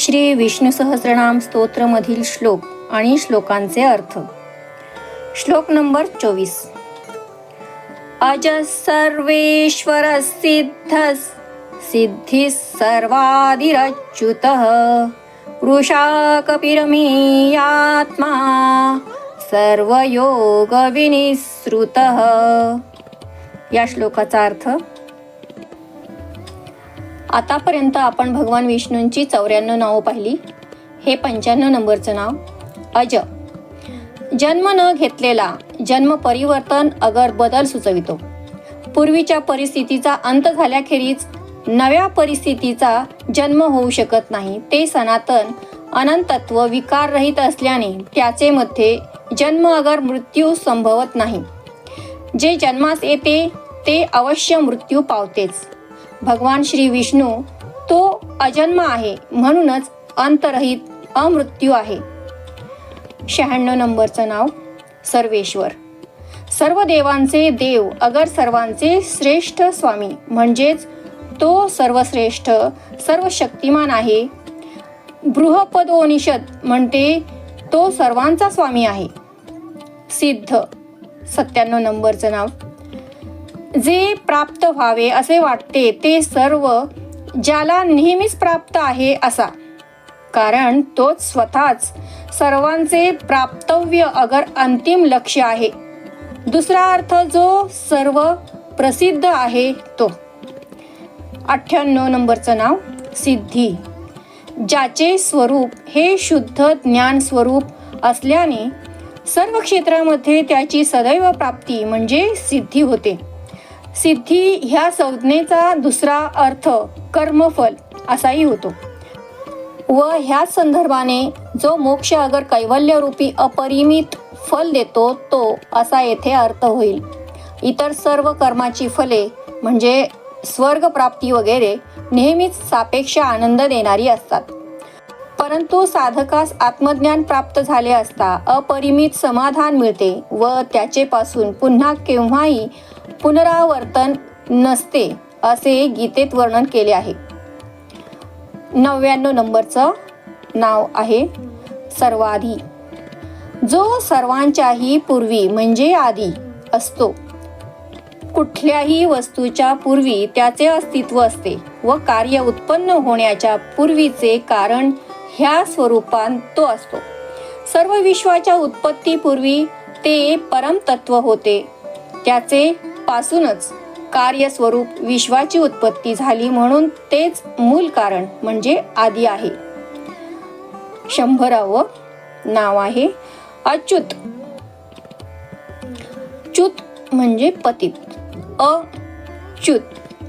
श्री विष्णू सहस्रनाम स्तोत्रमधील श्लोक आणि श्लोकांचे अर्थ. श्लोक नंबर चोवीस. अज सर्वेश्वर सिद्ध सिद्धी सर्वादिरच्युत वृषा कपिरमीयात्मा सर्वयोग विनिसृत या श्लोकाचा अर्थ आतापर्यंत आपण भगवान विष्णूंची चौऱ्याण्णव नावं पाहिली. हे पंच्याण्णव नंबरचं नाव अज. जन्म न घेतलेला जन्म परिवर्तन अगर बदल सुचवितो. पूर्वीच्या परिस्थितीचा अंत झाल्याखेरीज नव्या परिस्थितीचा जन्म होऊ शकत नाही. ते सनातन अनंतत्व विकाररहित असल्याने त्याचे मध्ये जन्म अगर मृत्यू संभवत नाही. जे जन्मास येते ते अवश्य मृत्यू पावतेच. भगवान श्री विष्णू तो अजन्म आहे म्हणूनच अंतरहित अमृत्यू आहे. शहाण्णव नंबरचं नाव सर्वेश्वर. सर्व देवांचे देव अगर सर्वांचे श्रेष्ठ स्वामी म्हणजेच तो सर्वश्रेष्ठ सर्व शक्तिमान आहे. बृहपदोनिषद म्हणते तो सर्वांचा स्वामी आहे. सिद्ध. सत्त्याण्णव नंबरचं नाव जे प्राप्त व्हावे असे वाटते ते सर्व ज्याला नेहमीच प्राप्त आहे असा. कारण तोच स्वतःच सर्वांचे प्राप्तव्य अगर अंतिम लक्ष आहे. दुसरा अर्थ जो सर्व प्रसिद्ध आहे तो. अठ्ठ्याण्णव नंबरचं नाव सिद्धी. ज्याचे स्वरूप हे शुद्ध ज्ञान स्वरूप असल्याने सर्व क्षेत्रामध्ये त्याची सदैव प्राप्ती म्हणजे सिद्धी होते. सिद्धी ह्या संज्ञेचा दुसरा अर्थ कर्मफल असाही होतो. व ह्याच संदर्भाने जो मोक्ष अगर कैवल्यरूपी अपरिमित फल देतो तो असा येथे अर्थ होईल. इतर सर्व कर्माची फले म्हणजे स्वर्ग प्राप्ती वगैरे नेहमीच सापेक्ष आनंद देणारी असतात. परंतु साधकास आत्मज्ञान प्राप्त झाले असता अपरिमित समाधान मिळते व त्याचेपासून पुन्हा केव्हाही पुनरावर्तन नसते असे गीतेत वर्णन केले आहे. नव्याण्णव नंबरचं नाव आहे सर्वाधी. जो सर्वांच्याही पूर्वी म्हणजे आधी असतो. कुठल्याही वस्तूच्या पूर्वी त्याचे अस्तित्व असते व कार्य उत्पन्न होण्याच्या पूर्वीचे कारण ह्या स्वरूपात तो असतो. सर्व विश्वाच्या उत्पत्तीपूर्वी ते परमतत्व होते. त्याचे पासूनच कार्यस्वरूप विश्वाची उत्पत्ती झाली म्हणून तेच मूल कारण म्हणजे आदी आहे. शंभरावं नाव आहे अच्युत. च्युत म्हणजे पतित. अच्युत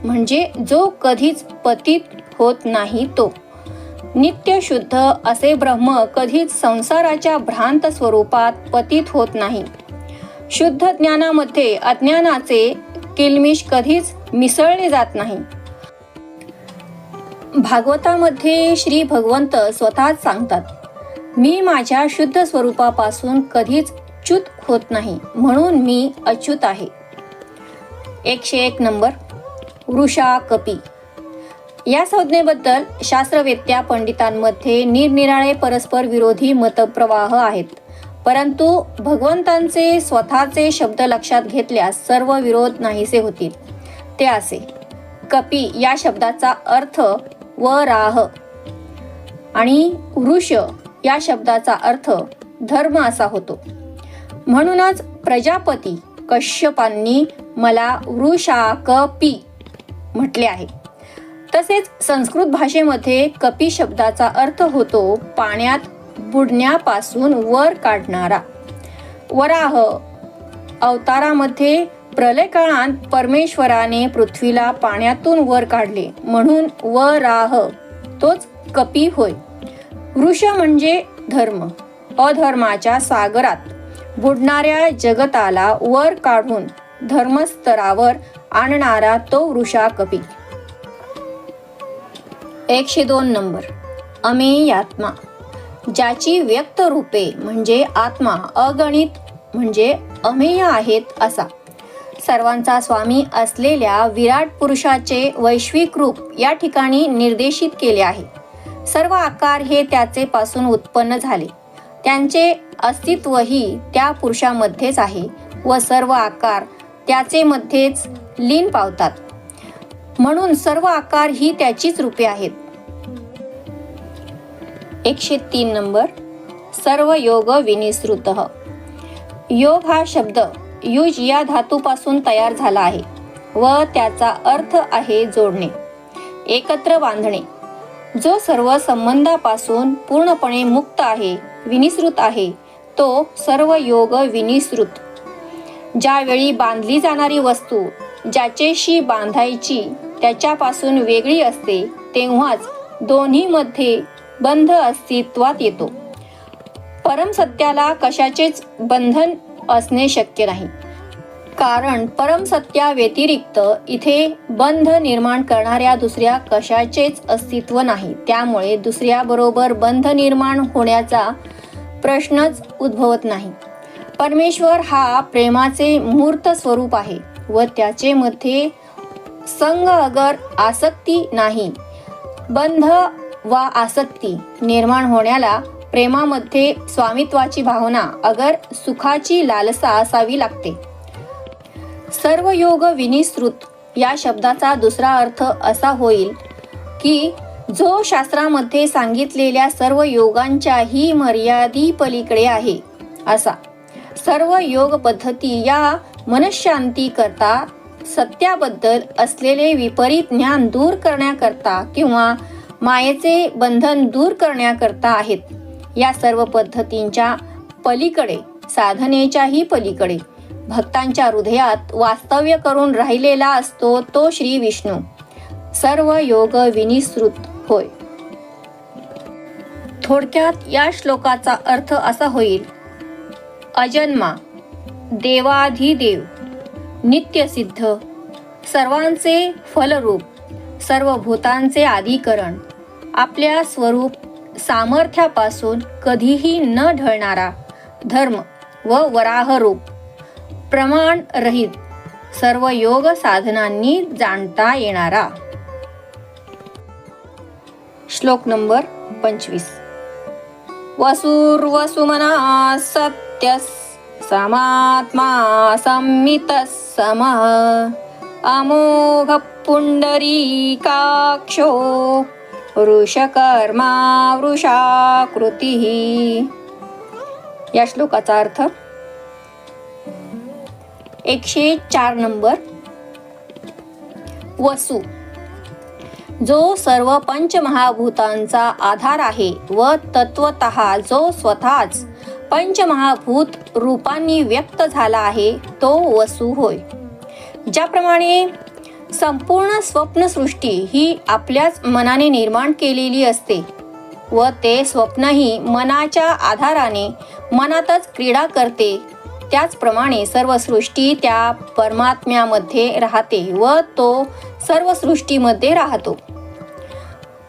म्हणजे जो कधीच पतित होत नाही तो. नित्य शुद्ध असे ब्रह्म कधीच संसाराच्या भ्रांत स्वरूपात पतित होत नाही. शुद्ध ज्ञानामध्ये अज्ञानाचे किलमिश कधीच मिसळले जात नाही. भागवतामध्ये श्री भगवंत स्वतःच सांगतात मी माझ्या शुद्ध स्वरूपापासून कधीच च्युत होत नाही म्हणून मी अच्युत आहे. एकशे एक नंबर वृषा कपी. या संज्ञेबद्दल शास्त्रवेत्या पंडितांमध्ये निरनिराळे परस्पर विरोधी मतप्रवाह आहेत. परंतु भगवंतांचे स्वतःचे शब्द लक्षात घेतल्यास सर्व विरोध नाहीसे होतील. ते असे कपी या शब्दाचा अर्थ व राह आणि वृष या शब्दाचा अर्थ धर्म असा होतो. म्हणूनच प्रजापती कश्यपांनी मला वृषाकपी म्हटले आहे. तसेच संस्कृत भाषेमध्ये कपी शब्दाचा अर्थ होतो पाण्यात बुडण्यापासून वर काढणारा. वराह अवतारामध्ये प्रलय काळात परमेश्वराने पृथ्वीला पाण्यातून वर काढले म्हणून वराह तोच कपी होय. वृष म्हणजे धर्म अधर्माच्या सागरात बुडणाऱ्या जगताला वर काढून धर्मस्तरावर आणणारा तो वृषा कपी. एकशे दोन नंबर अमेयात्मा. ज्याची व्यक्त रूपे म्हणजे आत्मा अगणित म्हणजे अमेय आहेत असा. सर्वांचा स्वामी असलेल्या विराट पुरुषाचे वैश्विक रूप या ठिकाणी निर्देशित केले आहे. सर्व आकार हे त्याचे पासून उत्पन्न झाले. त्यांचे अस्तित्वही त्या पुरुषामध्येच आहे व सर्व आकार त्याचे मध्येच लीन पावतात. म्हणून सर्व आकार ही त्याचीच रूपे आहेत. एकशे तीन नंबर. सर्व योग विनिसृत. योग हा शब्द युज या धातूपासून तयार झाला आहे व त्याचा अर्थ आहे जोडणे एकत्र बांधणे. जो सर्व संबंधापासून पूर्णपणे मुक्त आहे विनिसृत आहे तो सर्व योग विनिसृत. ज्यावेळी बांधली जाणारी वस्तू ज्याचेशी बांधायची त्याच्यापासून वेगळी असते तेव्हाच दोन्हीमध्ये बंध अस्तित्वात येतो. परमसत्याला कशाचेच बंधन असणे शक्य नाही. कारण परमसत्या व्यतिरिक्त इथे बंध निर्माण करणाऱ्या दुसऱ्या कशाचेच अस्तित्व नाही. त्यामुळे दुसऱ्याबरोबर बंध निर्माण होण्याचा प्रश्नच उद्भवत नाही. परमेश्वर हा प्रेमाचे मूर्त स्वरूप आहे व त्याचे मध्ये संग अगर आसक्ती नाही. बंध वा आसक्ती निर्माण होण्याला प्रेमामध्ये स्वामित्वाची भावना अगर सुखाची लालसा असावी लागते. सर्व योग विनिसृत या शब्दाचा दुसरा अर्थ असा होईल की जो शास्त्रामध्ये सांगितलेल्या सर्व योगांच्याही मर्यादी पलीकडे आहे असा. सर्व योग पद्धती या मनशांती करता सत्याबद्दल असलेले विपरीत ज्ञान दूर करण्याकरता किंवा मायेचे बंधन दूर करण्याकरता आहेत. या सर्व पद्धतींच्या पलीकडे साधनेच्याही पलीकडे भक्तांच्या हृदयात वास्तव्य करून राहिलेला असतो तो श्री विष्णू. सर्व योग विनिसृत होय. थोडक्यात या श्लोकाचा अर्थ असा होईल. अजन्मा देवाधिदेव नित्यसिद्ध सर्वांचे फलरूप सर्व भूतांचे आधिकरण आपल्या स्वरूप सामर्थ्यापासून कधीही न ढळणारा धर्म व वराह रूप प्रमाण रहित सर्व योग साधनांनी जाणता येणारा. श्लोक नंबर पंचवीस. वसुर्वसुमना सत्य समात्मा संमित सम अमोघ पुंडरीकाक्षो वृषकर्मा वृषाकृती। या श्लोकाचा अर्थ एकशे चार नंबर वसु जो सर्व पंचमहाभूतांचा आधार आहे व तत्वत जो स्वतःच पंचमहाभूत रूपांनी व्यक्त झाला आहे तो वसु होय. ज्याप्रमाणे संपूर्ण स्वप्नसृष्टी ही आपल्याच मनाने निर्माण केलेली असते व ते स्वप्नही मनाच्या आधाराने मनातच क्रीडा करते. त्याचप्रमाणे सर्व सृष्टी त्या परमात्म्यामध्ये राहते व तो सर्व सृष्टीमध्ये राहतो.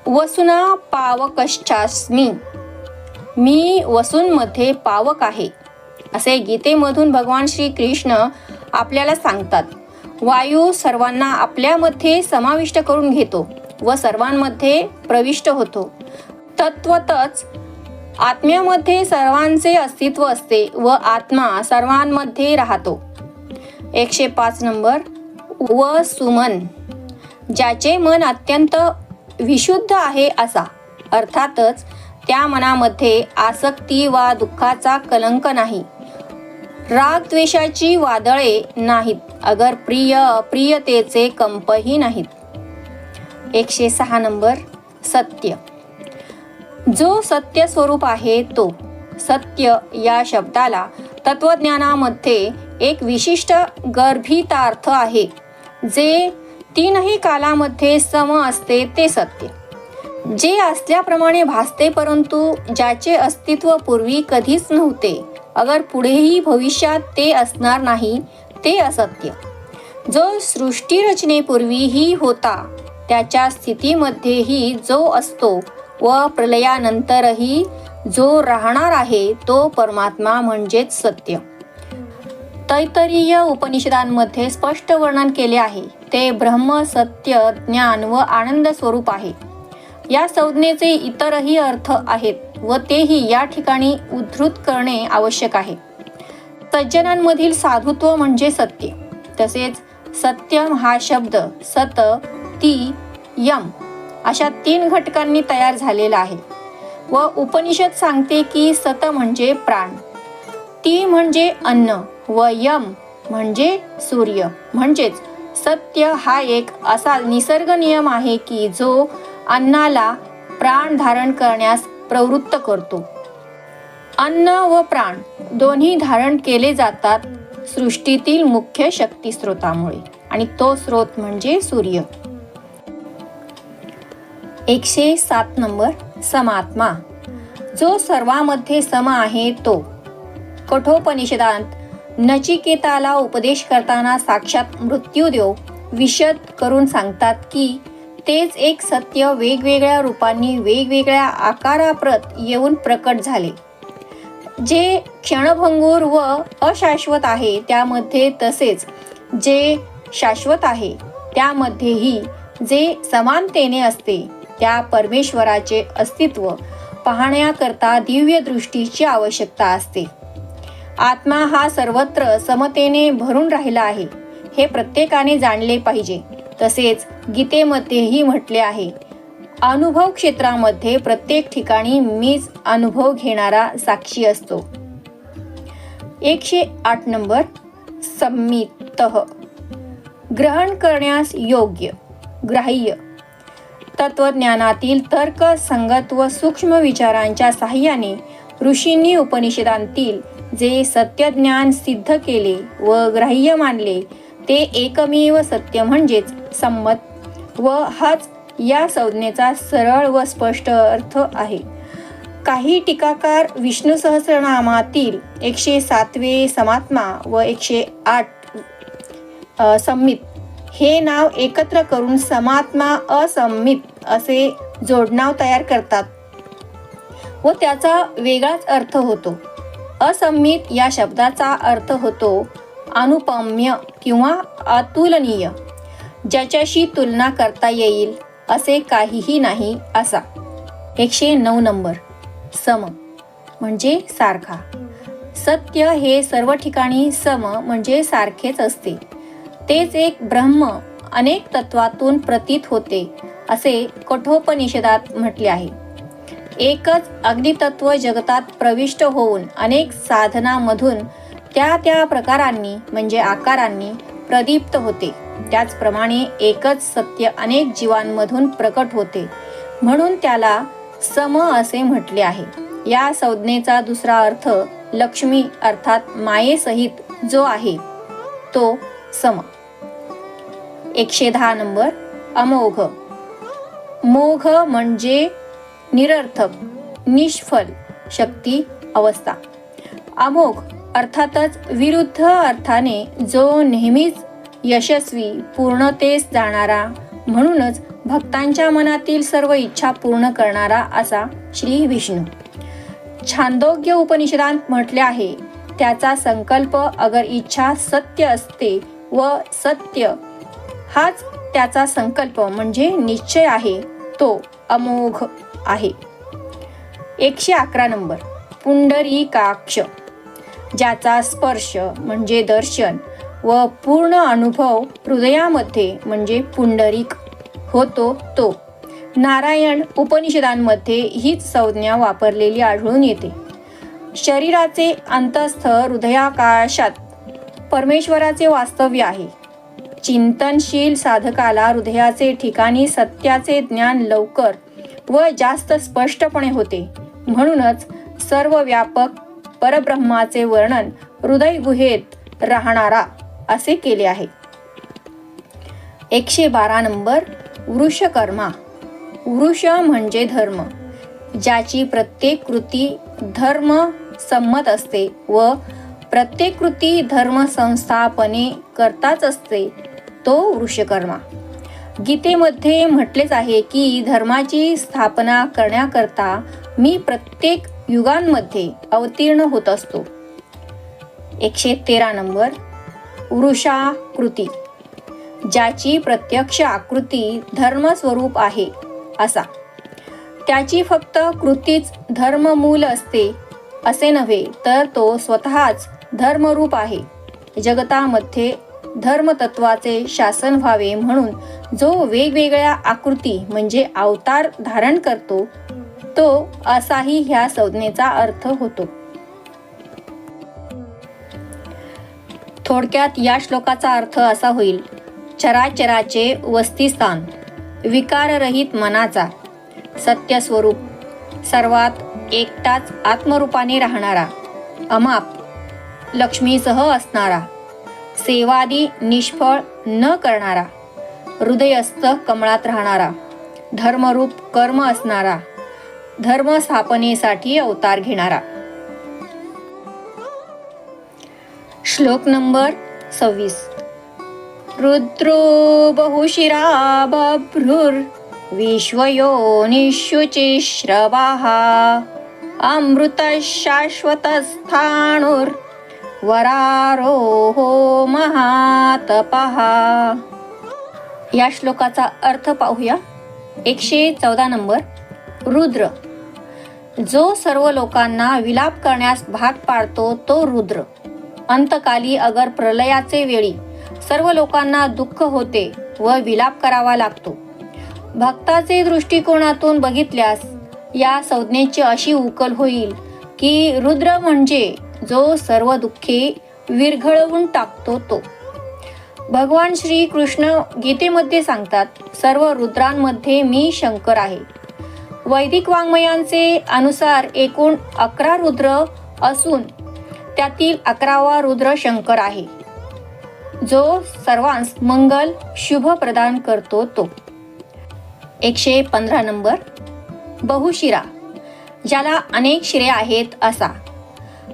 वसुना पावकश्चास्मी. मी वसूंमध्ये पावक आहे असे गीतेमधून भगवान श्री कृष्ण आपल्याला सांगतात. वायू सर्वांना आपल्यामध्ये समाविष्ट करून घेतो व सर्वांमध्ये प्रविष्ट होतो. तत्वतच आत्म्यामध्ये सर्वांचे अस्तित्व असते व आत्मा सर्वांमध्ये राहतो. एकशे पाच नंबर व सुमन ज्याचे मन अत्यंत विशुद्ध आहे असा. अर्थातच त्या मनामध्ये आसक्ती वा दुःखाचा कलंक नाही. राग द्वेषाची वादळे नाहीत. अगर प्रिय अप्रियतेचे कंपही नाहीत. एकशे सहा नंबर सत्य. जो सत्य स्वरूप आहे तो. सत्य या शब्दाला तत्वज्ञानामध्ये एक विशिष्ट गर्भितार्थ आहे जे तीनही कालामध्ये सम असते ते सत्य. जे असल्याप्रमाणे भासते परंतु ज्याचे अस्तित्व पूर्वी कधीच नव्हते अगर पुढेही भविष्यात ते असणार नाही ते असत्य. जो सृष्टी रचनेपूर्वीही होता त्याच्या स्थितीमध्येही जो असतो व प्रलयानंतरही जो राहणार आहे तो परमात्मा म्हणजेच सत्य. तैतरीय उपनिषदांमध्ये स्पष्ट वर्णन केले आहे ते ब्रह्म सत्य ज्ञान व आनंद स्वरूप आहे. या संज्ञेचे इतरही अर्थ आहेत व तेही या ठिकाणी उद्धृत करणे आवश्यक आहे. सज्जनांमधील साधुत्व म्हणजे सत्य तसेच सत्यम हा शब्द सत ती यम अशा तीन घटकांनी तयार झालेला आहे. व उपनिषद सांगते की सत म्हणजे प्राण ती म्हणजे अन्न व यम म्हणजे सूर्य. म्हणजेच सत्य हा एक असा निसर्ग नियम आहे की जो अन्नाला प्राण धारण करण्यास प्रवृत्त करतो. अन्न व प्राण दोन्ही धारण केले जातात सृष्टीतील मुख्य शक्ती स्रोतामुळे आणि तो स्रोत म्हणजे सूर्य. एकशे सात नंबर समात्मा. जो सर्वामध्ये सम आहे तो. कठोपनिषदांत नचिकेताला उपदेश करताना साक्षात मृत्यूदेव विशद करून सांगतात की तेच एक सत्य वेगवेगळ्या रूपांनी वेगवेगळ्या आकाराप्रत येऊन प्रकट झाले. जे क्षणभंगूर व अशाश्वत आहे त्यामध्ये तसेच जे शाश्वत आहे त्यामध्येही जे समानतेने असते त्या परमेश्वराचे अस्तित्व पाहण्याकरता दिव्य दृष्टीची आवश्यकता असते. आत्मा हा सर्वत्र समतेने भरून राहिला आहे हे प्रत्येकाने जाणले पाहिजे. तसेच गीतेमध्येही म्हटले आहे. अनुभव क्षेत्रामध्ये प्रत्येक ठिकाणी मीच अनुभव घेणारा साक्षी असतो. एकशे आठ नंबर संमित ग्रहण करण्यास योग्य ग्राह्य. तत्वज्ञानातील तर्क संगत व सूक्ष्म विचारांच्या साह्याने ऋषींनी उपनिषदांतील जे सत्यज्ञान सिद्ध केले व ग्राह्य मानले ते एकमेव सत्य म्हणजेच संमत व हाच या संज्ञेचा सरळ व स्पष्ट अर्थ आहे. काही टीकाकार विष्णू सहस्रनामातील एकशे सातवे समात्मा व एकशे आठ संमित हे नाव एकत्र करून समात्मा असंमित असे जोडनाव तयार करतात व त्याचा वेगळाच अर्थ होतो. असंमित या शब्दाचा अर्थ होतो अनुपम्य किंवा अतुलनीय. ज्याच्याशी तुलना करता येईल असे काहीही नाही असा. एकशे नऊ नंबर. सम. म्हणजे सारखा. सत्य हे सर्व ठिकाणी सम म्हणजे सारखेच असते. तेच एक ब्रह्म अनेक तत्वातून प्रतीत होते असे कठोपनिषदात म्हटले आहे. एकच अग्नितत्व जगतात प्रविष्ट होऊन अनेक साधनामधून त्या त्या प्रकारांनी म्हणजे आकारांनी प्रदीप्त होते. त्याचप्रमाणे एकच सत्य अनेक जीवांमधून प्रकट होते. म्हणून त्याला सम असे म्हटले आहे. या संज्ञेचा दुसरा अर्थ लक्ष्मी अर्थात मायेसहित जो आहे तो सम. एकशे दहा नंबर अमोघ. मोघ म्हणजे निरर्थक निष्फल शक्ती अवस्था. अमोघ अर्थातच विरुद्ध अर्थाने जो नेहमीच यशस्वी पूर्णतेस जाणारा म्हणूनच भक्तांच्या मनातील सर्व इच्छा पूर्ण करणारा असा श्री विष्णू. छांदोग्य उपनिषदांत म्हटले आहे त्याचा संकल्प अगर इच्छा सत्य असते व सत्य हाच त्याचा संकल्प म्हणजे निश्चय आहे तो अमोघ आहे. एकशे अकरा नंबर पुंडरीकाक्ष ज्याचा स्पर्श म्हणजे दर्शन व पूर्ण अनुभव हृदयामध्ये म्हणजे पुंडरीक होतो तो. नारायण उपनिषदांमध्ये हीच संज्ञा वापरलेली आढळून येते. शरीराचे अंतस्थ हृदयाकाशात परमेश्वराचे वास्तव्य आहे. चिंतनशील साधकाला हृदयाचे ठिकाणी सत्याचे ज्ञान लवकर व जास्त स्पष्टपणे होते. म्हणूनच सर्व व्यापक परब्रह्माचे वर्णन हृदय गुहेत राहणारा असे केले आहे. एकशे बारा नंबर वृषकर्मा. वृष म्हणजे धर्म. ज्याची प्रत्येक कृती धर्म संमत असते व प्रत्येक कृती धर्म संस्थापने करताच असते तो वृषकर्मा. गीतेमध्ये म्हटलेच आहे की धर्माची स्थापना करण्याकरता मी प्रत्येक युगांमध्ये अवतीर्ण होत असतो. एकशे तेरा नंबर वृषाकृती ज्याची प्रत्यक्ष आकृती धर्मस्वरूप आहे असा. त्याची फक्त कृतीच धर्ममूल असते असे नव्हे तर तो स्वतःच धर्मरूप आहे. जगतामध्ये धर्मतत्वाचे शासन व्हावे म्हणून जो वेगवेगळ्या आकृती म्हणजे अवतार धारण करतो तो असाही ह्या संज्ञेचा अर्थ होतो. थोडक्यात या श्लोकाचा अर्थ असा होईल. चराचराचे वस्तीस्थान. विकाररहित मनाचा. सत्यस्वरूप. सर्वात एकटाच आत्मरूपाने राहणारा. अमाप. लक्ष्मीसह असणारा. सेवादी निष्फळ न करणारा. हृदयस्थ कमळात राहणारा. धर्मरूप कर्म असणारा. धर्म स्थापनेसाठी अवतार घेणारा. श्लोक नंबर सव्वीस. रुद्रो बहुशिरा बभ्रुर् विश्वयोनिषुचिश्रवाः अमृतशाश्वतस्थाणुर् वरारोहो महातपः. या श्लोकाचा अर्थ पाहूया. एकशे चौदा नंबर. रुद्र. जो सर्व लोकांना विलाप करण्यास भाग पाडतो तो रुद्र. अंतकाली अगर प्रलयाचे वेळी सर्व लोकांना दुःख होते व विलाप करावा लागतो. भक्ताचे दृष्टिकोनातून बघितल्यास या संज्ञेची अशी उकल होईल की रुद्र म्हणजे जो सर्व दुःखे विरघळवून टाकतो तो. भगवान श्री कृष्ण गीतेमध्ये सांगतात सर्व रुद्रांमध्ये मी शंकर आहे. वैदिक वाङ्मयांचे अनुसार एकूण अकरा रुद्र असून त्यातील अकरावा रुद्र शंकर आहे. जो सर्वांस मंगल शुभ प्रदान करतो तो. एकशे पंधरा नंबर. बहुशिरा. ज्याला अनेक शिरे आहेत असा.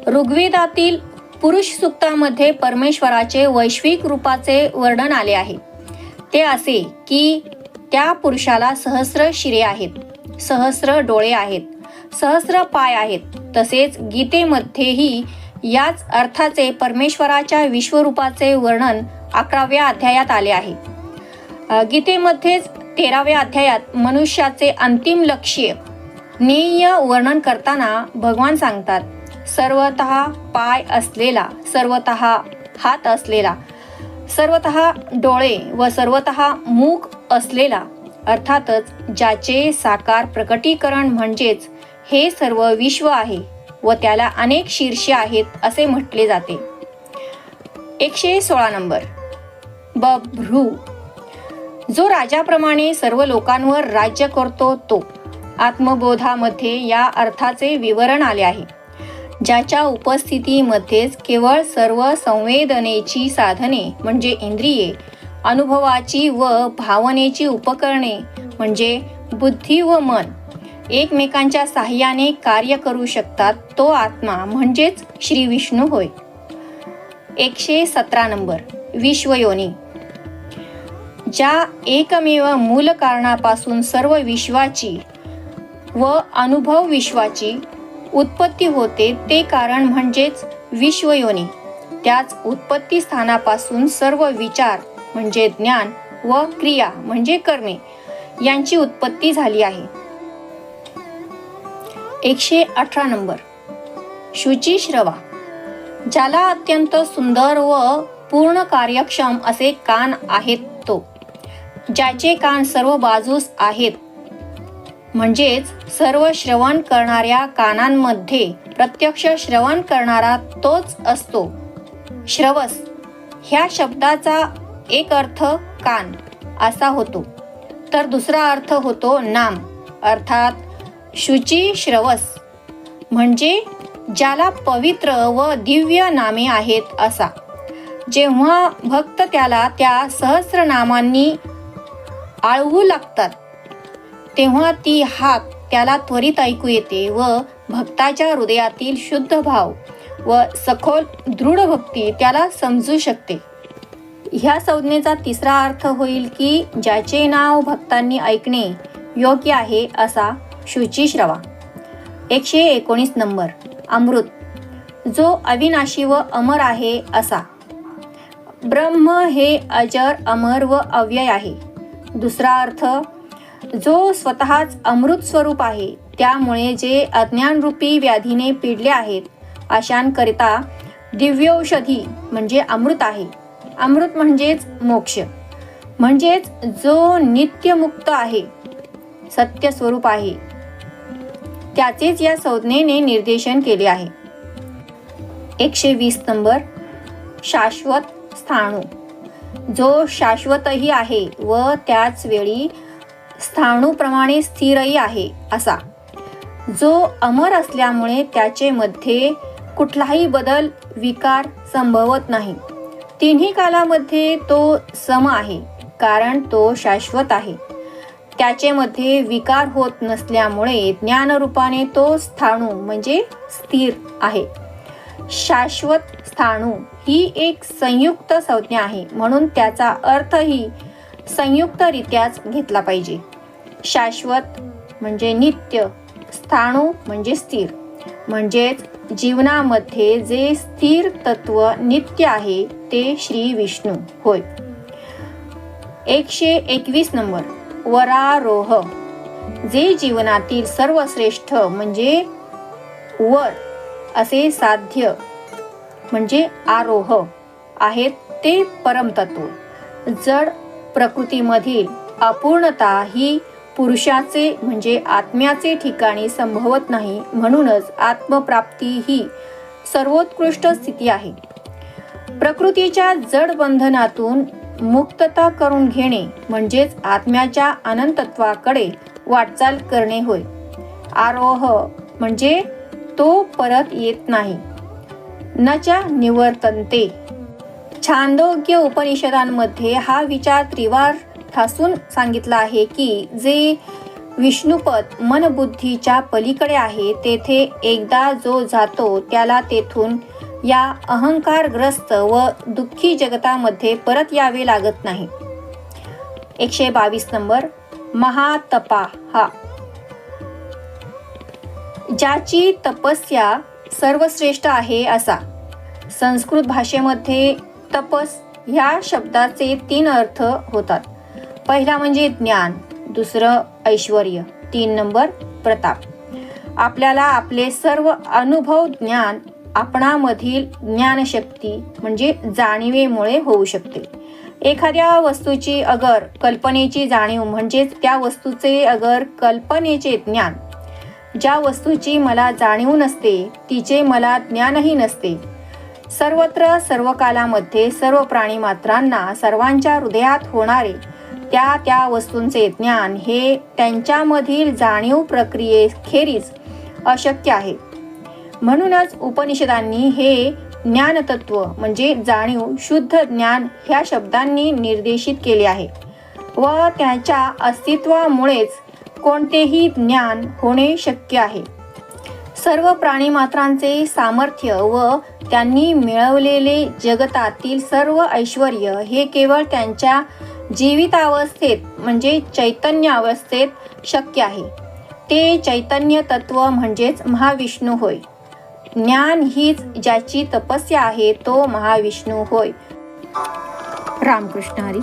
ऋग्वेदातील पुरुष सुक्तामध्ये परमेश्वराचे वैश्विक रूपाचे वर्णन आले आहे. ते असे की त्या पुरुषाला सहस्र शिरे आहेत. सहस्र डोळे आहेत. सहस्र पाय आहेत. तसेच गीतेमध्येही याच अर्थाचे परमेश्वराच्या विश्वरूपाचे वर्णन अकराव्या अध्यायात आले आहे. गीतेमध्येच तेराव्या अध्यायात मनुष्याचे अंतिम लक्ष्य नेय वर्णन करताना भगवान सांगतात सर्वत पाय असलेला सर्वत हात असलेला सर्वत डोळे व सर्वत मूक असलेला अर्थातच ज्याचे साकार प्रकटीकरण म्हणजेच हे सर्व विश्व आहे. व त्याला अनेक शीर्षे आहेत असे म्हटले जाते. एकशे सोळा नंबर. बभ्रू. जो राजाप्रमाणे सर्व लोकांवर राज्य करतो तो आत्मबोधामध्ये या अर्थाचे विवरण आले आहे. ज्याच्या उपस्थितीमध्येच केवळ सर्व संवेदनेची साधने म्हणजे इंद्रिये अनुभवाची व भावनेची उपकरणे म्हणजे बुद्धी व मन एकमेकांच्या साह्याने कार्य करू शकतात तो आत्मा म्हणजेच श्री विष्णू होय. एकशे सतरा नंबर विश्वयोनी. ज्या एकमेव मूल कारणापासून सर्व विश्वाची व अनुभव विश्वाची उत्पत्ती होते ते कारण म्हणजेच विश्वयोनी. त्याच उत्पत्ती स्थानापासून सर्व विचार म्हणजे ज्ञान व क्रिया म्हणजे कर्मे यांची उत्पत्ती झाली आहे. एकशे अठरा नंबर. शुची श्रवा. ज्याला अत्यंत सुंदर व पूर्ण कार्यक्षम असे कान आहेत तो. ज्याचे कान सर्व बाजूस आहेत. म्हणजेच सर्व श्रवण करणाऱ्या कानांमध्ये प्रत्यक्ष श्रवण करणारा तोच असतो. श्रवस. ह्या शब्दाचा एक अर्थ कान असा होतो. तर दुसरा अर्थ होतो नाम. अर्थात शुची श्रवस म्हणजे ज्याला पवित्र व दिव्य नामे आहेत असा. जेव्हा भक्त त्याला त्या सहस्रनामांनी आळवू लागतात तेव्हा ती हाक त्याला त्वरित ऐकू येते व भक्ताच्या हृदयातील शुद्ध भाव व सखोल दृढ भक्ती त्याला समजू शकते. ह्या संज्ञेचा तिसरा अर्थ होईल की ज्याचे नाव भक्तांनी ऐकणे योग्य आहे असा शुचिश्रवा एकशे एकोणीस नंबर. अमृत. जो अविनाशी व अमर आहे असा. ब्रह्म हे अजर अमर व अव्यय आहे. दुसरा अर्थ जो स्वतःच अमृत स्वरूप आहे त्यामुळे जे अज्ञानरूपी व्याधीने पिडले आहेत अशांकरिता दिव्यौषधी म्हणजे अमृत आहे. अमृत म्हणजेच मोक्ष. म्हणजेच जो नित्यमुक्त आहे सत्य स्वरूप आहे. त्याचेच या संज्ञेने निर्देशन केले आहे. एकशे वीस नंबर शाश्वत स्थाणू. जो शाश्वतही आहे व त्याच वेळी स्थाणूप्रमाणे स्थिरही आहे असा. जो अमर असल्यामुळे त्याचे मध्ये कुठलाही बदल विकार संभवत नाही. तिन्ही कालामध्ये तो सम आहे कारण तो शाश्वत आहे. त्याचे मध्ये विकार होत नसल्यामुळे ज्ञानरूपाने तो स्थाणू म्हणजे स्थिर आहे. शाश्वत स्थाणू ही एक संयुक्त संज्ञा आहे म्हणून त्याचा अर्थही संयुक्तरित्याच घेतला पाहिजे. शाश्वत म्हणजे नित्य स्थाणू म्हणजे स्थिर. म्हणजेच जीवनामध्ये जे स्थिर तत्व नित्य आहे ते श्री विष्णू. होय. एकशे एकवीस नंबर. वरारोह जे जीवनातील सर्वश्रेष्ठ म्हणजे वर असे साध्य म्हणजे आरोह आहेत ते परमतत्व. जड प्रकृतीमधील अपूर्णता ही पुरुषाचे म्हणजे आत्म्याचे ठिकाणी संभवत नाही म्हणूनच आत्मप्राप्ती ही सर्वोत्कृष्ट स्थिती आहे. प्रकृतीच्या जड बंधनातून मुक्तता करून घेणे म्हणजेच आत्म्याच्या अनंतत्वाकडे वाटचाल करणे होय. आरोह म्हणजे तो परत येत नाही. नच्या निवर्तनते. छांदोग्य उपनिषदांमध्ये हा विचार त्रिवार ठासून सांगितला आहे की जे विष्णुपद मनबुद्धीच्या पलीकडे आहे तेथे एकदा जो जातो त्याला तेथून या अहंकारग्रस्त व दुःखी जगतामध्ये परत यावे लागत नाही. एकशे बावीस नंबर महातपा हा. ज्याची तपस्या सर्वश्रेष्ठ आहे असा. संस्कृत भाषेमध्ये तपस ह्या शब्दाचे तीन अर्थ होतात. पहिला म्हणजे ज्ञान दुसरं ऐश्वर तीन नंबर प्रताप. आपल्याला आपले सर्व अनुभव ज्ञान आपणामधील ज्ञानशक्ती म्हणजे जाणीवेमुळे होऊ शकते. एखाद्या वस्तूची अगर कल्पनेची जाणीव म्हणजेच त्या वस्तूचे अगर कल्पनेचे ज्ञान ज्या वस्तूची मला जाणीव नसते तिचे मला ज्ञानही नसते. सर्वत्र सर्व कालामध्ये सर्व प्राणीमात्रांना सर्वांच्या हृदयात होणारे त्या त्या वस्तूंचे ज्ञान हे त्यांच्यामधील जाणीव प्रक्रियेखेरीज अशक्य आहे. म्हणूनच उपनिषदांनी हे ज्ञानतत्व म्हणजे जाणीव शुद्ध ज्ञान ह्या शब्दांनी निर्देशित केले आहे व त्याच्या अस्तित्वामुळेच कोणतेही ज्ञान होणे शक्य आहे. सर्व प्राणीमात्रांचे सामर्थ्य व त्यांनी मिळवलेले जगतातील सर्व ऐश्वर हे केवळ त्यांच्या जीवितावस्थेत म्हणजे चैतन्य अवस्थेत शक्य आहे. ते चैतन्य तत्व म्हणजेच महाविष्णू होय. ज्ञान हीच ज्याची तपस्या आहे तो महाविष्णू होय. रामकृष्ण हरी.